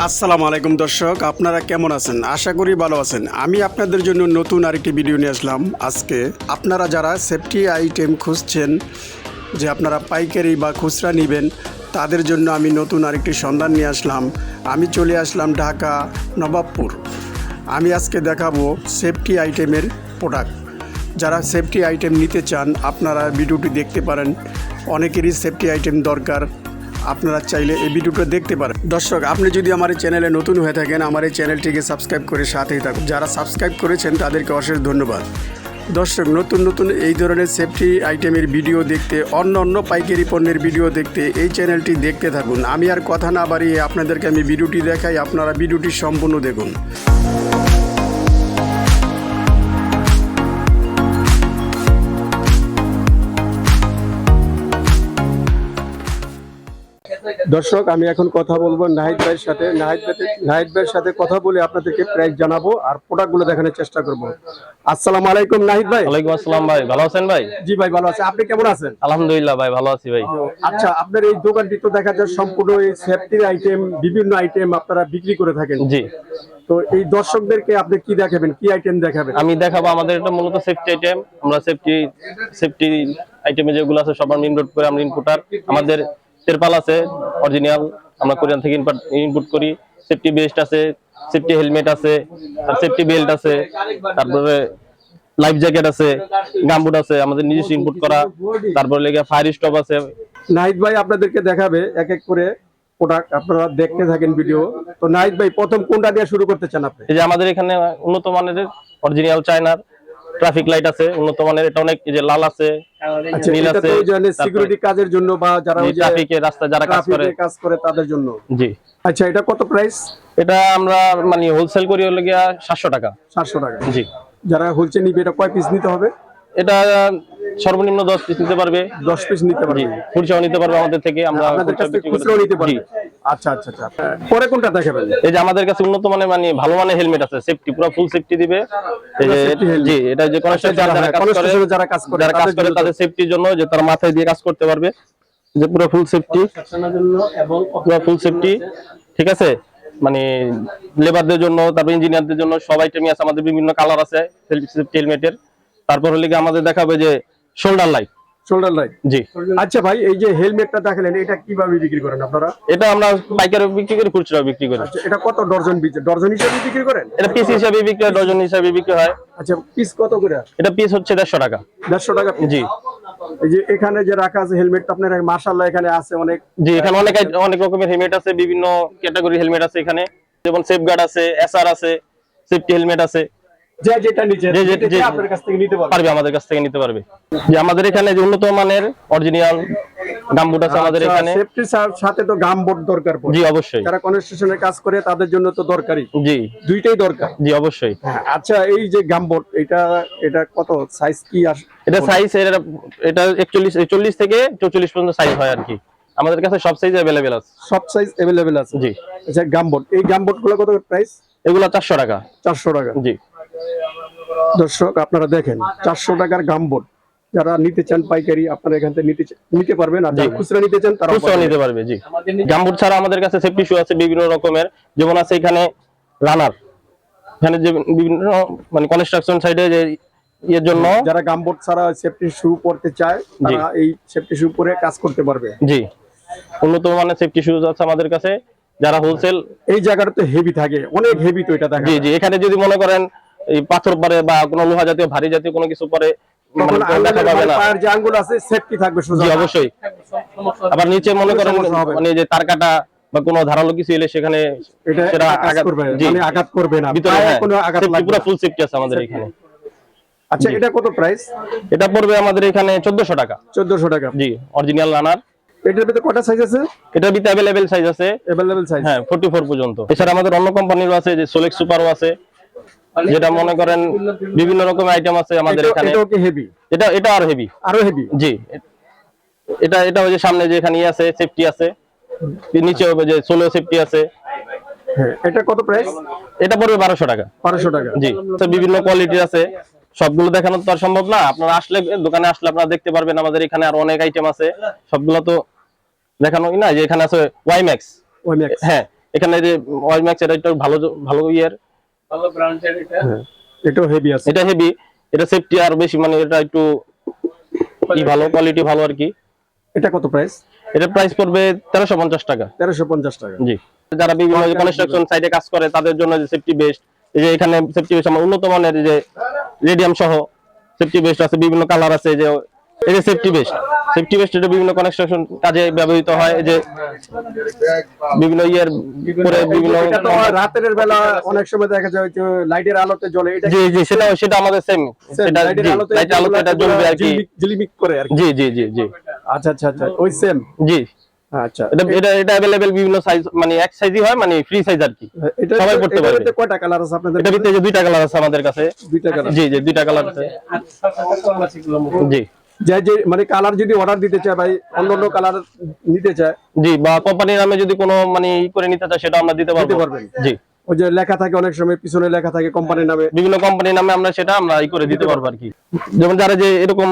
আসসালামু আলাইকুম দর্শক, আপনারা কেমন আছেন? আশা করি ভালো আছেন। আমি আপনাদের জন্য নতুন আরেকটি ভিডিও নিয়ে আসলাম। আজকে আপনারা যারা সেফটি আইটেম খুঁজছেন, যে আপনারা পাইকারি বা খুচরা নেবেন, তাদের জন্য আমি নতুন আরেকটি সন্ধান নিয়ে আসলাম। আমি চলে আসলাম ঢাকা, নবাবপুর। আমি আজকে দেখাবো সেফটি আইটেমের প্রোডাক্ট যারা সেফটি আইটেম নিতে চান, আপনারা ভিডিওটি দেখতে পারেন। অনেকেরই সেফটি আইটেম দরকার। আপনারা চাইলে এই ভিডিওটা দেখতে পারেন। দর্শক, আপনি যদি আমার এই চ্যানেলে নতুন হয়ে থাকেন, আমার এই চ্যানেলটিকে সাবস্ক্রাইব করে সাথেই থাকুন। যারা সাবস্ক্রাইব করেছেন, তাদেরকে অশেষ ধন্যবাদ। দর্শক, নতুন নতুন এই ধরনের সেফটি আইটেমের ভিডিও দেখতে, অন্য অন্য পাইকারি পণ্যের ভিডিও দেখতে এই চ্যানেলটি দেখতে থাকুন। আমি আর কথা না বাড়িয়ে আপনাদেরকে আমি ভিডিওটি দেখাই, আপনারা ভিডিওটি সম্পূর্ণ দেখুন। দর্শক আমি এখন কথা বলব নাহিদ ভাইয়ের সাথে। নাহিদ ভাই নাহিদ ভাইয়ের সাথে কথা বলে আপনাদেরকে প্রাইস জানাব আর প্রোডাক্টগুলো দেখানোর চেষ্টা করব। আসসালামু আলাইকুম নাহিদ ভাই। ওয়ালাইকুম আসসালাম ভাই ভালো আছেন ভাই? জি ভাই ভালো আছে। আপনি কেমন আছেন? আলহামদুলিল্লাহ ভাই ভালো আছি ভাই। আচ্ছা আপনার এই দোকানটি তো দেখা যায় সম্পূর্ণ এই সেফটির আইটেম বিভিন্ন আইটেম আপনারা বিক্রি করে থাকেন। জি। তো এই দর্শকদেরকে আপনি কি দেখাবেন? কি আইটেম দেখাবেন? আমি দেখাবো আমাদের এটা মূলত সেফটি আইটেম আমরা সেফটি সেফটি আইটেমে যেগুলো আছে সব আমরা করে আমরা ইনপুটার আমাদের তেরপাল আছে অরিজিনাল আমরা কোরিয়ান থেকে ইনপুট করি। সেফটি বেস্ট আছে সেফটি হেলমেট আছে আর সেফটি বেল্ট আছে তারপরে লাইফ জ্যাকেট আছে গামবুট আছে আমাদের নিজস্ব ইনপুট করা। তারপরে লেগে ফায়ার স্টপ আছে। নাহিদ ভাই আপনাদেরকে দেখাবে এক এক করে প্রোডাক্ট আপনারা দেখতে থাকেন ভিডিও তো নাহিদ ভাই প্রথম কোনটা দিয়ে শুরু করতে চান আপনি? এই যে আমাদের এখানে উন্নত মানের অরিজিনাল চায়নার। ট্রাফিক লাইট আছে উন্নত মানের এটা অনেক যে লাল আছে আচ্ছা নীল আছে সিকিউরিটি কাজের জন্য বা যারা ওই ট্রাফিকের রাস্তায় যারা কাজ করে। কাজ করে তাদের জন্য। জি। আচ্ছা এটা কত প্রাইস এটা আমরা মানে হোলসেল করি হলো গিয়া সাতশো টাকা। সাতশো টাকা। জি। যারা হোলসেল নিবে এটা কয় পিস নিতে হবে? এটা সর্বনিম্ন দশ পিস নিতে পারবে? দশ পিস নিতে পারবে। খুচরাও নিতে পারবে আমাদের থেকে আমরা কাছ খুচরা নিতে পারবে। আচ্ছা আচ্ছা আচ্ছা। পরে কোনটা দেখাবেন? এই যে আমাদের কাছে উন্নত মানের মানে ভালো মানের হেলমেট আছে সেফটি পুরো ফুল সেফটি দিবে। এই যে জি এটা যে কোনো যারা যারা কাজ করে যারা কাজ করে যারা কাজ করে তাদের সেফটির জন্য যে তারা মাথায় দিয়ে কাজ করতে পারবে। যে পুরো ফুল সেফটি পুরো ফুল সেফটি ঠিক আছে? মানে লেবারদের জন্য তারপর ইঞ্জিনিয়ারদের জন্য সব আইটেমই আছে আমাদের বিভিন্ন কালার আছে সেফটি হেলমেটের তারপর হলে গিয়ে আমাদের দেখাবে যে শোল্ডার লাইট শোল্ডার লাইট জি। আচ্ছা ভাই এই যে হেলমেটটা দেখালেন এটা কীভাবে বিক্রি করেন আপনারা? এটা আমরা পাইকারি বিক্রি করি খুচরা বিক্রি করি। আচ্ছা, এটা কত ডর্জন বিচ- ডর্জন হিসেবে বিক্রি করেন? এটা পিস হিসাবে বিক্রি হয় ডজন হিসাবে বিক্রি হয়। আচ্ছা পিস কত করে? এটা পিস হচ্ছে দেড়শো টাকা। দেড়শো টাকা জি। এই যে এখানে যে রাখা আছে হেলমেট আপনার এখানে আছে অনেক। জি এখানে অনেক অনেক রকমের হেলমেট আছে বিভিন্ন ক্যাটাগরি হেলমেট আছে এখানে। যেমন সেফগার্ড আছে এসআর আছে সেফটি হেলমেট আছে। যে যেটা নিচে যে- যে- যে- আপনার কাছ থেকে নিতে পারবেন পারবে আমাদের কাছ থেকে নিতে পারবে যে আমাদের এখানে যে উন্নত মানের অরিজিনাল গামবুট আছে আমাদের এখানে সেফটির সাথে তো গাম বোর্ড দরকার পড়ে জি অবশ্যই যারা কনস্ট্রাকশনে কাজ করে তাদের জন্য তো দরকারি জি দুইটাই দরকার জি অবশ্যই হ্যাঁ, আচ্ছা এই যে গাম বোর্ড এটা এটা কত সাইজ কি আস- এটা সাইজ এটা এটা একচল্লিশ চল্লিশ থেকে চৌচল্লিশ পর্যন্ত সাইজ হয় আর কি আমাদের কাছে সব সাইজ অ্যাভেলেবেল আছে সব সাইজ अवेलेबल আছে জি আচ্ছা গাম বোর্ড এই গাম বোর্ড গুলো কত প্রাইস এগুলো চারশো টাকা চারশো টাকা জি দর্শক আপনারা দেখেন চারশো টাকার গাম বোর্ড যারা নিতে চান পাইকারি আপনারা এখান থেকে নিতে নিতে পারবেন আর যারা খুচরা নিতে চান তারা খুচরাও নিতে পারবে জি। গামবুট ছাড়া আমাদের কাছে সেফটি শু আছে বিভিন্ন রকমের। যেমন আছে এখানে রানার এখানে যে বিভিন্ন মানে কনস্ট্রাকশন সাইডে যে ইয়ের জন্য যারা গাম বোর্ড ছাড়া সেফটি শু পরতে চায় তারা এই সেফটি শু পরে কাজ করতে পারবে। জি। উন্নত মানের সেফটি শুজ আছে আমাদের কাছে যারা হোলসেল এই জায়গাটা তো হেভি থাকে অনেক হেভি তো এটা দেখা জি জি এখানে যদি মনে করেন এই পাথর পরে বা কোনো লোহা জাতীয় ভারী জাতীয় কোনো কিছু পরে মানে অবশ্যই। আবার নিচে মনে করেন। মানে যে তার কাটা বা কোনো ধারালো কিছু এলে সেখানে সেটা আঘাত- করবে জি। আঘাত করবে না। ভিতরে পায়ে হ্যাঁ, কোনো আঘাত পুরো ফুল সেফটি আছে আমাদের এখানে। আচ্ছা এটা কত প্রাইস এটা পড়বে আমাদের এখানে চোদ্দশো টাকা। চোদ্দশো টাকা। জি অরিজিনাল রানার এটার ভিতরে কটা সাইজ আছে? এটার ভিতরে সাইজ আছে। সাইজ হ্যাঁ ফোর্টি ফোর পর্যন্ত। এছাড়া আমাদের অন্য কোম্পানিরও আছে যে সোলেক্স সুপারও আছে। যেটা মনে করেন বিভিন্ন রকমের আইটেম আছে আমাদের এখানে। কি হেভি এটা এটা আর হেভি আরও হেভি জি। এটা এটা ওই যে সামনে যে এখানে ইয়ে আছে সেফটি আছে। নিচে হবে যে সোলো সেফটি আছে। হ্যাঁ এটা কত প্রাইস এটা পড়বে বারোশো টাকা। বারোশো টাকা। জি। তো বিভিন্ন কোয়ালিটির আছে। সবগুলো দেখানো তো আর সম্ভব না। আপনারা আসলে দোকানে আসলে আপনারা দেখতে পারবেন আমাদের এখানে আর অনেক আইটেম আছে। সবগুলো তো দেখানোই না যে এখানে আছে ওয়াইম্যাক্স ওই ম্যাক্স হ্যাঁ এখানে যে ওয়াই ম্যাক্স এটা একটু ভালো ভালো ইয়ের। ভালো ব্র্যান্ডের এটা। হ্যাঁ এটাও হেভি আছে। এটা হেভি এটা সেফটি আর বেশি মানে এটা একটু কি ভালো কোয়ালিটি ভালো আর কি। এটা কত প্রাইস এটার প্রাইস পড়বে তেরোশো পঞ্চাশ টাকা। তেরোশো পঞ্চাশ টাকা। জি। যারা বিভিন্ন কনস্ট্রাকশন সাইটে কাজ করে তাদের জন্য যে সেফটি বেস্ট এই যে এখানে সেফটি বেস্ট আমার উন্নত মানের যে রেডিয়াম সহ সেফটি বেস্ট আছে বিভিন্ন কালার আছে যে এই যে সেফটি বেস্ট সেফটি বেস্ট এটা বিভিন্ন কনস্ট্রাকশন কাজে ব্যবহৃত হয় এই যে বিভিন্ন ইয়ের পরে বিভিন্ন এটা তো রাতের বেলা অনেক সময় দেখা যায় যে লাইটের আলোতে জ্বলে এটা জি জি সেটা সেটা আমাদের সেম সেটা লাইটের জি আলোতে লাইটের আলোতে এটা জ্বলবে আর কি ঝিলিমিক করে আর কি জি জি জি জি আচ্ছা আচ্ছা আচ্ছা ওই সেম জি আচ্ছা এটা এটা এটা अवेलेबल বিভিন্ন সাইজ মানে এক সাইজই হয় মানে ফ্রি সাইজ আর কি এটা সবাই পড়তে এটার পারবে। মধ্যে কয়টা কালার আছে আপনাদের এটা ভিতরে যে দুইটা কালার আছে আমাদের কাছে দুইটা কালার জি জি দুইটা কালার আছে জি যে যে মানে কালার যদি অর্ডার দিতে চায় ভাই অন্য অন্য কালার নিতে চায় জি বা কোম্পানির নামে যদি কোনো মানে ই করে নিতে চায় সেটা আমরা দিতে পারব। দিতে পারবেন। জি। ওই যে লেখা থাকে অনেক সময় পিছনে লেখা থাকে কোম্পানির নামে। বিভিন্ন কোম্পানির নামে আমরা সেটা আমরা ই করে দিতে পারব। আর কি। যেমন যারা যে এরকম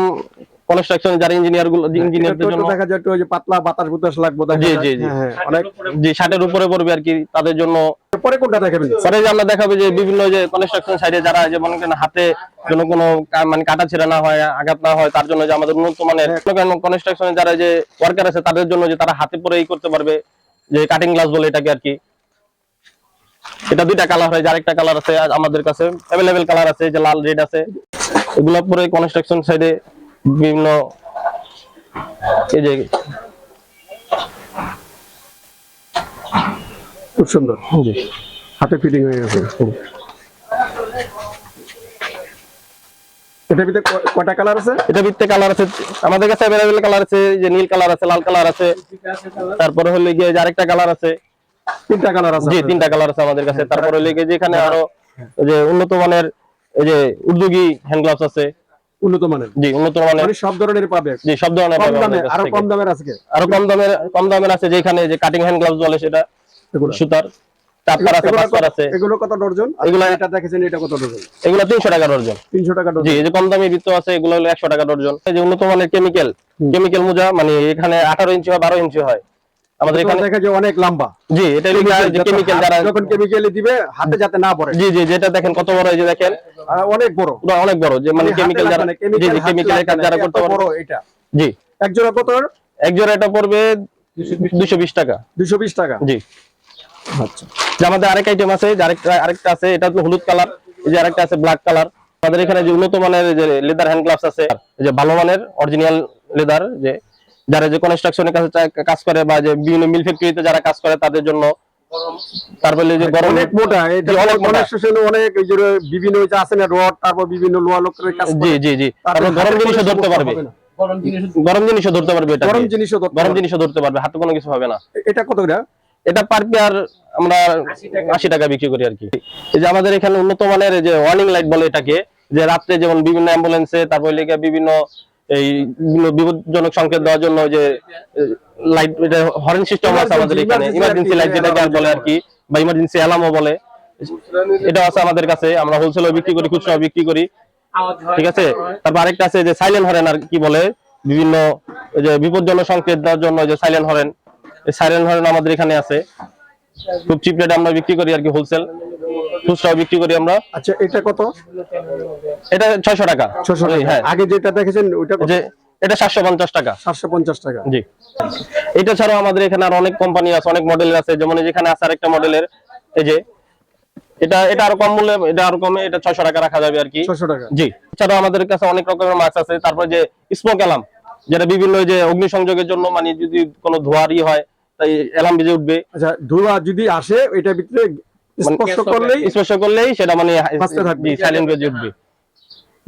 কনস্ট্রাকশন যারা ইঞ্জিনিয়ারগুলো ইঞ্জিনিয়ারদের জন্য দেখা যায় একটু ওই যে পাতলা বাতাস বুতাস লাগবে জি, জি, জি। হ্যাঁ, হ্যাঁ, অনেক জি ষাটের উপরে পড়বে আর কি তাদের জন্য। পরে কোনটা দেখাবেন? পরে যে আমরা দেখাবো যে বিভিন্ন যে কনস্ট্রাকশন সাইডে যারা যে মনে করেন হাতে যেন কোনো মানে কাটা ছেঁড়া না হয় আঘাত না হয় তার জন্য যে আমাদের উন্নত মানের কনস্ট্রাকশনে যারা যে ওয়ার্কার আছে তাদের জন্য যে তারা হাতে পরে ই করতে পারবে যে কাটিং গ্লাস বলে এটাকে আর কি। এটা দুইটা কালার হয় যে আরেকটা কালার আছে আর আমাদের কাছে অ্যাভেলেবেল কালার আছে যে লাল রেড আছে। এগুলো পরে কনস্ট্রাকশন সাইডে বিভিন্ন এই যে খুব সুন্দর। জি। হাতে ফিটিং হয়ে গেছে। এটা ভিতরে কয়টা কালার আছে? এটা ভিত্তে কালার আছে আমাদের কাছে কালার আছে যে নীল কালার আছে লাল কালার আছে। তারপরে হলে গিয়ে আরেকটা কালার আছে। তিনটা কালার আছে জি তিনটা কালার আছে আমাদের কাছে। তারপরে হলে গিয়ে যে এখানে আরও যে উন্নত মানের এই যে উদ্যোগী হ্যান্ড গ্লাভস আছে। উন্নত মানের। জি উন্নত মানের। মানে সব ধরনের পাবে জি সব ধরনের কম দামে আরও কম দামের আছে আরও কম দামের কম দামের আছে যেখানে যে কাটিং হ্যান্ড গ্লাভস বলে সেটা। সুতার। আছে কত- আছে। এগুলো কত ডর্জন আর এগুলো- এটা দেখেছেন এটা কত এগুলো টাকা টাকা জি এই যে কম দামি বৃত্ত আছে এগুলো হলো একশো টাকা ডর্জন এই যে উন্নত মানের কেমিক্যাল কেমিক্যাল মোজা মানে এখানে আঠারো ইঞ্চি হয় বারো ইঞ্চি হয়। আমাদের এখানে দেখা যায় অনেক লম্বা। জি এটা কেমিক্যাল যারা যখন কেমিক্যাল দিবে হাতে যাতে না পড়ে। জি জি যেটা দেখেন কত বড় এই যে দেখেন? অনেক বড়। অনেক বড় যে মানে কেমিক্যাল যারা জি জি কেমিক্যালের কাজ যারা করতে পারে বড় এটা। জি। এক জোড়া কত? এক জোড়া এটা পড়বে দুশো বিশ টাকা। দুশো বিশ টাকা? জি। আচ্ছা। যে আমাদের আরেক আইটেম আছে আরেকটা আরেকটা আছে এটা হলো হলুদ কালার এই যে আরেকটা আছে ব্ল্যাক কালার। আমাদের এখানে যে উন্নত মানের যে লেদার হ্যান্ড গ্লাভস আছে যে ভালো মানের অরিজিনাল লেদার যে যারা যে কনস্ট্রাকশনের কাছে কাজ করে বা যে বিভিন্ন মিল ফ্যাক্টরিতে যারা কাজ করে তাদের জন্য। তারপরে যে গরম অনেক মোটা এটা অনেক। অনেক স্টেশনে অনেক যে বিভিন্ন যে আছে না রড তারপর বিভিন্ন লোহা লোকের কাজ জি জি জি। তারপর গরম হাতে জিনিসও কোনো ধরতে পারবে। গরম জিনিস জিনিসও ধরতে পারবে এটা গরম। জিনিসও গরম পারবে। জিনিসও ধরতে পারবে হাতে কোনো কিছু হবে না। এটা কত করে? এটা পার পেয়ার আমরা আশি টাকা। বিক্রি করি আর কি। এই যে আমাদের এখানে উন্নত মানের যে ওয়ার্নিং লাইট বলে এটাকে যে রাত্রে যেমন বিভিন্ন অ্যাম্বুলেন্সে তারপর বিভিন্ন এই বিভিন্ন বিপজ্জনক সংকেত দেওয়ার জন্য যে লাইট এটা হরেন সিস্টেম আছে আমাদের এখানে। ইমার্জেন্সি লাইট যেটাকে আর বলে আর কি বা ইমার্জেন্সি অ্যালার্মও বলে। এটা আছে আমাদের কাছে আমরা হোলসেলও বিক্রি করি খুচরাও বিক্রি করি। ঠিক আছে? তারপর আরেকটা আছে যে সাইলেন্ট হরেন আর কি বলে বিভিন্ন ওই যে বিপজ্জনক সংকেত দেওয়ার জন্য যে সাইলেন্ট হরেন এই সাইলেন্ট হরেন আমাদের এখানে আছে। খুব চিপ রেটে আমরা বিক্রি করি আর কি হোলসেল খুচরাও বিক্রি করি আমরা। আচ্ছা এটা কত? এটা ছয়শো টাকা। ছশো টাকা। হ্যাঁ। আগে যেটা দেখেছেন ওইটা যে এটা সাতশো পঞ্চাশ টাকা। সাতশো পঞ্চাশ টাকা। জি। এটা ছাড়াও আমাদের এখানে আর অনেক কোম্পানি আছে অনেক মডেলের আছে। যেমন এই যেখানে আছে আরেকটা মডেলের এই যে এটা এটা আরও কম মূল্যে এটা আরও কমে এটা ছয়শো টাকা রাখা যাবে আর কি। ছশো টাকা। জি। এছাড়াও আমাদের কাছে অনেক রকমের মাছ আছে। তারপরে যে স্মোক অ্যালার্ম যেটা বিভিন্ন যে অগ্নিসংযোগের জন্য মানে যদি কোনো ধোয়ারি হয় তাই অ্যালার্ম বেজে উঠবে। আচ্ছা ধোঁয়া যদি আসে এটার ভিতরে স্পর্শ করলেই স্পর্শ করলেই সেটা মানে সাইলেন্ট উঠবে।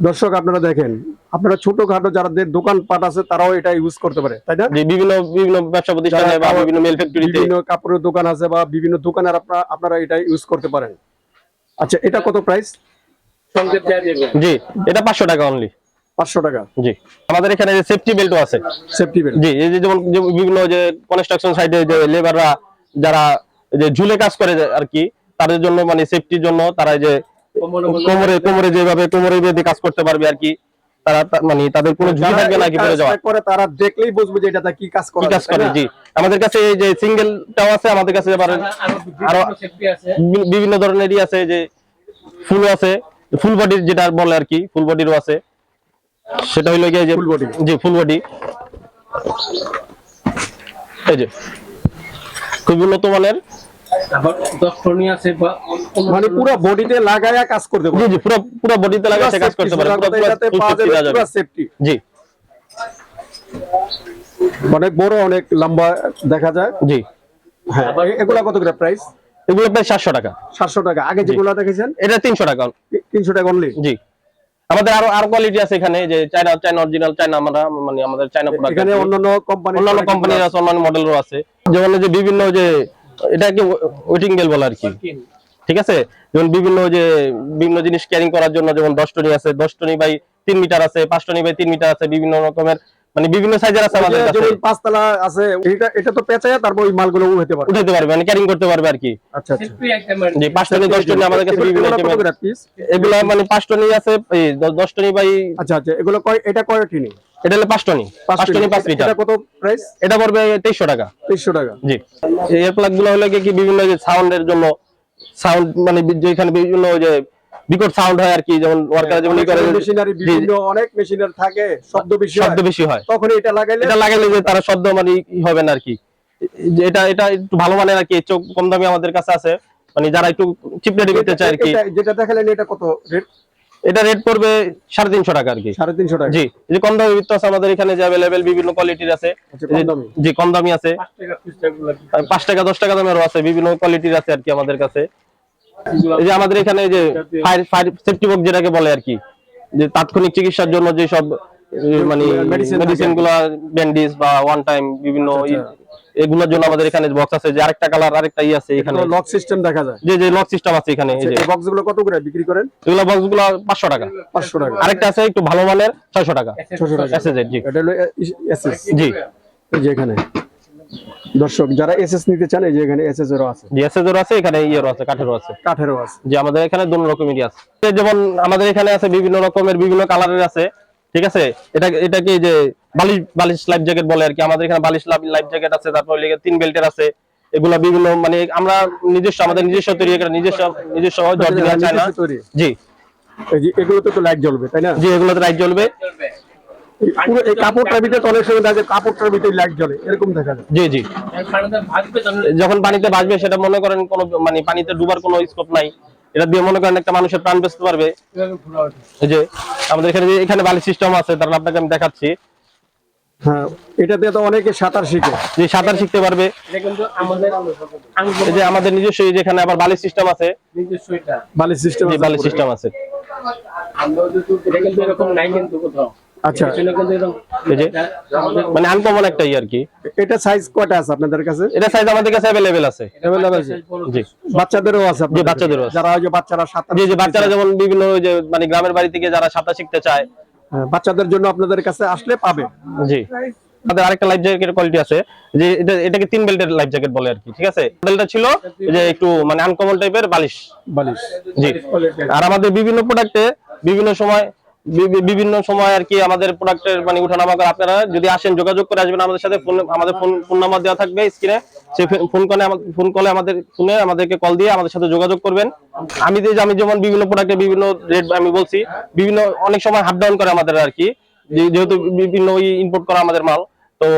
দর্শক আপনারা দেখেন আপনারা ছোটখাটো যাদের দোকান পাট আছে তারাও এটা ইউজ করতে পারে তাই না? বিভিন্ন বিভিন্ন ব্যবসা প্রতিষ্ঠানে যারা বা বিভিন্ন মেল ফ্যাক্টরিতে বিভিন্ন কাপড়ের দোকান আছে বা বিভিন্ন দোকানে আপনারা আপনারা এটা ইউজ করতে পারেন। আচ্ছা এটা কত প্রাইস জি এটা পাঁচশো টাকা অনলি পাঁচশো টাকা। জি আমাদের এখানে যে সেফটি বেল্টও আছে। সেফটি বেল্ট জি এই যে যেমন বিভিন্ন যে কনস্ট্রাকশন সাইডে যে লেবাররা যারা যে ঝুলে কাজ করে আর কি তাদের জন্য মানে সেফটির জন্য তারা যে কোমরে কোমরে যেভাবে কোমরে বেঁধে কাজ করতে পারবে আর কি তারা মানে তাদের কোনো ঝুঁকি থাকবে না কি পড়ে যাওয়া করে তারা দেখলেই বুঝবে যে এটা কি কাজ করে কাজ করে জি। আমাদের কাছে এই যে সিঙ্গেলটাও আছে আমাদের কাছে আবার আরও বিভিন্ন ধরনেরই আছে যে ফুল আছে ফুল বডির যেটা বলে আর কি ফুল বডিরও আছে। সেটা হইল গিয়ে যে Full body। জি ফুল বডি এই যে খুব উন্নত মানের আবার দশ আছে মানে পুরো বডিতে লাগায়া কাজ করতে পারবে। জি পুরো পুরো বডিতে লাগা কাজ করতে পারে পুরো পুরো এটাতে full পাওয়া safety যাবে দেওয়া যাবে। পুরো সেফটি জি। অনেক বড় অনেক লম্বা দেখা যায়। জি। হ্যাঁ এগুলা কত করে প্রাইস এগুলো প্রায় সাতশো টাকা। সাতশো টাকা। আগে যেগুলো দেখেছেন? এটা তিনশো টাকা। তিনশো টাকা অনলি জি। আমাদের আরও আরও কোয়ালিটি আছে এখানে যে চায়না চায়না অরিজিনাল চায়না আমরা মানে আমাদের চায়না প্রোডাক্ট এখানে অন্যান্য কোম্পানি অন্যান্য কোম্পানির আছে। অন্যান্য মডেলেরও আছে। যেমন যে বিভিন্ন যে এটাকে ওয়েটিং বেল বলা আর কি? ঠিক আছে? যেমন বিভিন্ন যে বিভিন্ন জিনিস ক্যারিং করার জন্য যেমন দশ টনি আছে দশ টনি বাই তিন মিটার আছে পাঁচ টনি বাই তিন মিটার আছে বিভিন্ন রকমের মানে বিভিন্ন সাইজের আছে আমাদের কাছে। যেমন পাঁচতলা আছে এটা এটা তো পেঁচায় তারপর ওই মালগুলো উঠাতে পারবে। উঠাতে পারবে মানে ক্যারিং করতে পারবে আর কি আচ্ছা। আচ্ছা যে পাঁচ টনি দশ টনি আমাদের কাছে বিভিন্ন এগুলো মানে পাঁচ টনি আছে এই দ- দশ টনি বাই আচ্ছা আচ্ছা এগুলো কয় এটা কয় টিনি এটা হলো পাঁচ টনি পাঁচ টনি পাঁচ মিটার এটা কত প্রাইস এটা পড়বে তেইশশো টাকা। তেইশশো টাকা। জি। এই এয়ার প্লাগগুলো হলো কি বিভিন্ন যে সাউন্ডের জন্য সাউন্ড মানে যেখানে বিভিন্ন ওই যে বিকট সাউন্ড হয় আর কি যেমন ওয়ার্কার যেমন ই করে মেশিনারি বিভিন্ন অনেক মেশিনারি থাকে শব্দ বেশি শব্দ বেশি হয়। তখন এটা লাগাইলে এটা লাগাইলে যে তারা শব্দ মানে হবে না আর কি এটা এটা একটু ভালো মানের আর কি চোখ কম দামি আমাদের কাছে আছে। মানে যারা একটু করতে চায় আর কি যেটা দেখালেন এটা কত রেট এটা রেট পড়বে সাড়ে তিনশো টাকা আর কি সাড়ে তিনশো টাকা। জি এই যে কম দামি বৃত্ত আছে আমাদের এখানে যে অ্যাভেলেবেল বিভিন্ন কোয়ালিটির আছে। আচ্ছা, জি কম দামি আছে। পাঁচ টাকা আর পাঁচ টাকা দশ টাকা দামেরও আছে বিভিন্ন কোয়ালিটির আছে আর কি আমাদের কাছে। এই যে আমাদের এখানে যে ফায়ার ফায়ার সেফটি বক্স যেটাকে বলে আর কি যে তাৎক্ষণিক চিকিৎসার জন্য যে সব মানে মেডিসিন। গুলা ব্যান্ডেজ বা ওয়ান টাইম বিভিন্ন ই- এগুলোর জন্য আমাদের এখানে বক্স আছে। যে আরেকটা কালার আরেকটা ই আছে এখানে। লক সিস্টেম দেখা যায়। যে যে লক সিস্টেম আছে এখানে এই যে। এই বক্সগুলো কত করে বিক্রি করেন? এগুলো বক্সগুলো পাঁচশো টাকা। পাঁচশো টাকা। আরেকটা আছে একটু ভালো মানের ছয়শো টাকা। ছশো টাকা। এসএজেড জি। এটা হলো এসএস জি। এই যে এখানে। দর্শক যারা এসএস নিতে চান এই যে এখানে এসএস এরও আছে। জি এসএজেরও আছে এখানে ইয়েরও আছে কাঠেরও আছে। কাঠেরও আছে। যে আমাদের এখানে দুটো রকমেরই আছে। যেমন আমাদের এখানে আছে বিভিন্ন রকমের বিভিন্ন কালারের আছে ঠিক আছে? এটা এটা কি যে বালিশ বালিশ লাইফ জ্যাকেট বলে আর কি? আমাদের এখানে বালিশ লাইফ জ্যাকেট আছে তারপর লেগে তিন বেল্টের আছে। এগুলা বিভিন্ন মানে আমরা নিজস্ব আমাদের নিজস্ব তৈরি করে নিজস্ব নিজস্ব জর্জিনিয়া চায়না। জি। এই যে এগুলোতে তো লাইট জ্বলবে তাই না? জি এগুলোতে লাইট জ্বলবে। এই কাপড়টার ভিতরে তো অনেক সময় দেখা কাপড়টার ভিতরে লাইট জ্বলে এরকম দেখা যায়। জি জি। পানিতে ভাসবে তখন যখন পানিতে ভাসবে সেটা মনে করেন কোনো মানে পানিতে ডুবার কোনো স্কোপ নাই। এটা দিয়ে মনে করেন একটা মানুষের প্রাণ বাঁচতে পারবে। যে আমাদের এখানে যে এখানে বালিশ সিস্টেম আছে আপনাকে আমি দেখাচ্ছি। হ্যাঁ এটা দিয়ে তো অনেকে সাঁতার শিখে। যে সাঁতার শিখতে পারবে। এটা কিন্তু আমাদের আঙ্গুল এই যে আমাদের নিজস্ব যেখানে আবার সিস্টেম আছে। বালিশ সিস্টেম সিস্টেম আছে এরকম নাই কিন্তু কোথাও। আচ্ছা। মানে আনকমন একটা ই আর কি। এটা সাইজ কয়টা আছে আপনাদের কাছে? এটা সাইজ আমাদের কাছে অ্যাভেলেবেল আছে। Available আছে? জি। বাচ্চাদেরও আছে আপনাদের জি, বাচ্চাদেরও আছে। যারা ওই যে বাচ্চারা সাঁতার যেমন বিভিন্ন ওই যে মানে গ্রামের বাড়ি থেকে যারা সাঁতার শিখতে চায়। হ্যাঁ, বাচ্চাদের জন্য আপনাদের কাছে আসলে পাবে। জি। আমাদের আরেকটা লাইফ জ্যাকেটের কোয়ালিটি আছে। যে এটা এটাকে তিন বেল্টের লাইফ জ্যাকেট বলে আর কি ঠিক আছে? মডেলটা ছিল যে একটু মানে আনকমন টাইপের বালিশ। বালিশ। জি। আর আমাদের বিভিন্ন প্রোডাক্টে বিভিন্ন সময় বিভিন্ন সময় আর কি আমাদের প্রোডাক্টের মানে উঠানামা করে আপনারা যদি আসেন যোগাযোগ করে আসবেন আমাদের সাথে, ফোন আমাদের ফোন ফোন নাম্বার দেওয়া থাকবে স্ক্রিনে। সেই ফোন কলে ফোন কলে আমাদের ফোনে আমাদেরকে কল দিয়ে আমাদের সাথে যোগাযোগ করবেন। আমি যে আমি যেমন বিভিন্ন প্রোডাক্টের বিভিন্ন রেট আমি বলছি, বিভিন্ন অনেক সময় হাফ ডাউন করে আমাদের আর কি। যেহেতু বিভিন্ন ইম্পোর্ট করা আমাদের মাল। তো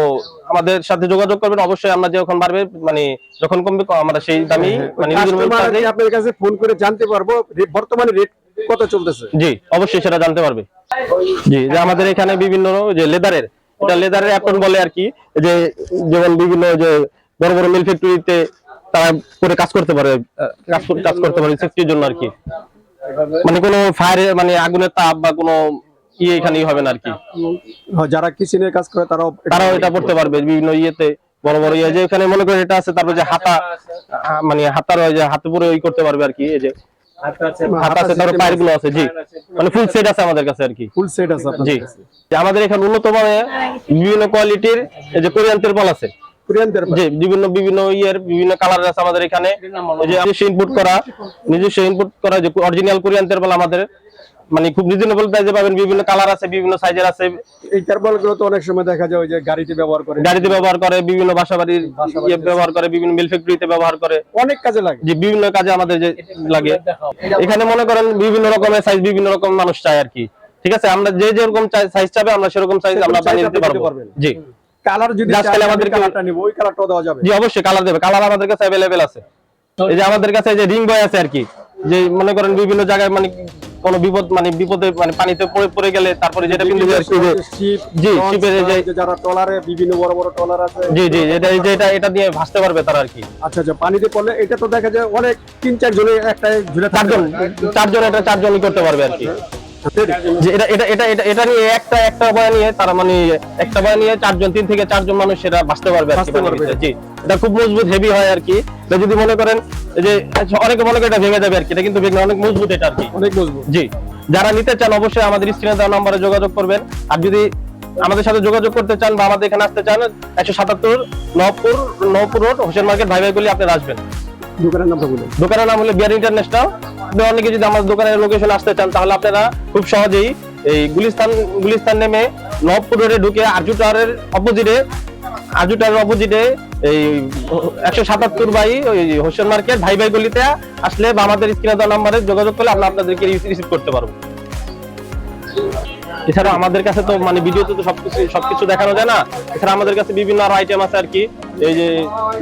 আমাদের সাথে যোগাযোগ করবেন অবশ্যই আমরা যখন বাড়বে মানে যখন কমবে আমরা সেই দামি মানে reasonable কাস্টমার price এ- আপনার কাছে ফোন করে জানতে পারব বর্তমানে রেট কত চলতেছে? জি অবশ্যই সেটা জানতে পারবে। জি যে আমাদের এখানে বিভিন্ন যে লেদারের এটা লেদারের অ্যাপন বলে আর কি যে যেমন বিভিন্ন যে বড় বড় মিল ফ্যাক্টরিতে তারা করে কাজ করতে পারে কাজ কাজ করতে পারে সেফটির জন্য আর কি। মানে কোনো ফায়ারে মানে আগুনের তাপ বা কোনো ইয়ে এখানে হবে না আর কি। হ্যাঁ, যারা কিচেনের কাজ করে তারাও তারাও এটা পড়তে পারবে বিভিন্ন ইয়েতে বড় বড় ইয়ে যে এখানে মনে করেন এটা আছে তারপর যে হাতা মানে হাতার ওই যে হাতে পুরো ই করতে পারবে আর কি এই যে আমাদের এখানে উন্নত বিভিন্ন কোয়ালিটির কোরিয়ান তেরপাল আছে। বিভিন্ন বিভিন্ন ইয়ের বিভিন্ন কালার আছে আমাদের এখানে। নিজস্ব ইনপুট করা নিজস্ব ইনপুট করা যে অরিজিনাল কোরিয়ান তেরপাল আমাদের মানে খুব রিজনেবল প্রাইসে পাবেন বিভিন্ন কালার আছে বিভিন্ন সাইজের আছে। এই টার্বলগুলো তো অনেক সময় দেখা যায় ওই যে গাড়িতে ব্যবহার করে। গাড়িতে ব্যবহার করে বিভিন্ন বাসাবাড়ির ইয়ে ব্যবহার করে বিভিন্ন মিল ফ্যাক্টরিতে ব্যবহার করে। অনেক কাজে লাগে। যে বিভিন্ন কাজে আমাদের যে লাগে। এখানে মনে করেন বিভিন্ন রকমের সাইজ বিভিন্ন রকম মানুষ চায় আর কি। ঠিক আছে? আমরা যে যেরকম সাইজ চাবে আমরা সেরকম সাইজ আমরা বানিয়ে দিতে পারব। জি। কালার যদি Just চাই, খালি আমি কালারটা নিব ওই কালারটাও দেওয়া যাবে। জি অবশ্যই কালার দেবে। কালার আমাদের কাছে অ্যাভেলেবেল আছে। এই যে আমাদের কাছে যে রিং বয় আছে আর কি। যে মনে করেন বিভিন্ন জায়গায় মানে কোনো বিপদ মানে বিপদে মানে পানিতে পড়ে পড়ে গেলে তারপরে যেটা শিপ শিপের যারা টলারে বিভিন্ন বড় বড় টলার আছে। জি জি এটা যেটা এটা এটা দিয়ে ভাসতে পারবে তারা আর কি। আচ্ছা আচ্ছা পানিতে পড়লে এটা তো দেখা যায় অনেক তিন চার জনের একটা ঝুলে চারজন। চারজন এটা চারজনই করতে পারবে আর কি। যে এটা এটা এটা এটা এটা নিয়ে একটা একটা বয়া নিয়ে তারা মানে একটা বয়া নিয়ে চারজন তিন থেকে চারজন মানুষ সেটা বাঁচতে পারবে। জি। এটা খুব মজবুত হেভি হয় আর কি। এটা যদি মনে করেন যে অনেকে মনে করে এটা ভেঙে যাবে আর কি। এটা কিন্তু ভেঙে অনেক মজবুত এটা আর কি। অনেক মজবুত। জি। যারা নিতে চান অবশ্যই আমাদের স্ক্রিনে দেওয়া নম্বরে যোগাযোগ করবেন। আর যদি আমাদের সাথে যোগাযোগ করতে চান বা আমাদের এখানে আসতে চান একশো সাতাত্তর নবপুর নবপুর রোড হোসেন মার্কেট ভাই ভাই আপনারা আসবেন। দোকানের বলে দোকানের নাম হলো বিয়ার ইন্টারন্যাশনাল। অনেকে যদি আমাদের দোকানের লোকেশন আসতে চান, তাহলে আপনারা খুব সহজেই এই গুলিস্তান গুলিস্তান নেমে নবপুর রোডে ঢুকে আরজু টাওয়ারের অপোজিটে আরজু টাওয়ারের অপোজিটে এই একশো সাতাত্তর বাই ওই হোসেন মার্কেট, ভাই ভাই গলিতে আসলে বা আমাদের স্ক্রিনে দেওয়া নাম্বারে যোগাযোগ করলে আমরা আপনাদেরকে রিসিভ করতে পারব। এছাড়া আমাদের কাছে তো মানে ভিডিওতে তো সবকিছু সবকিছু দেখানো যায় না। এছাড়া আমাদের কাছে বিভিন্ন আরও আইটেম আছে আর কি। এই যে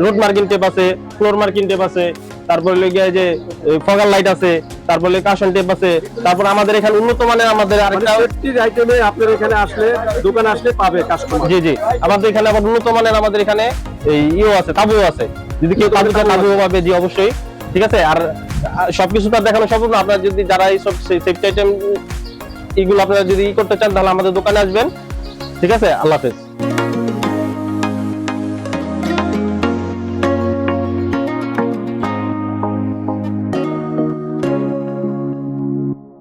রোড মার্কিং টেপ আছে ফ্লোর মার্কিং টেপ আছে তারপরে লেগে যে ফগার লাইট আছে তারপরে কাশন টেপ আছে তারপর আমাদের এখানে উন্নত মানের আমাদের মানে আরেকটা আইটেমে আপনার এখানে আসলে দোকানে আসলে পাবে কাস্টমার জি জি। আমাদের এখানে আবার উন্নত মানের আমাদের এখানে এই ইও আছে তাবুও আছে। যদি কেউ তাবু তাবুও পাবে জি অবশ্যই। ঠিক আছে? আর সবকিছু তো আর দেখানো সম্ভব না। আপনারা যদি যারা এই সব সেফটি আইটেম এগুলো আপনারা যদি ই করতে চান তাহলে আমাদের দোকানে আসবেন। ঠিক আছে? আল্লাহ হাফেজ।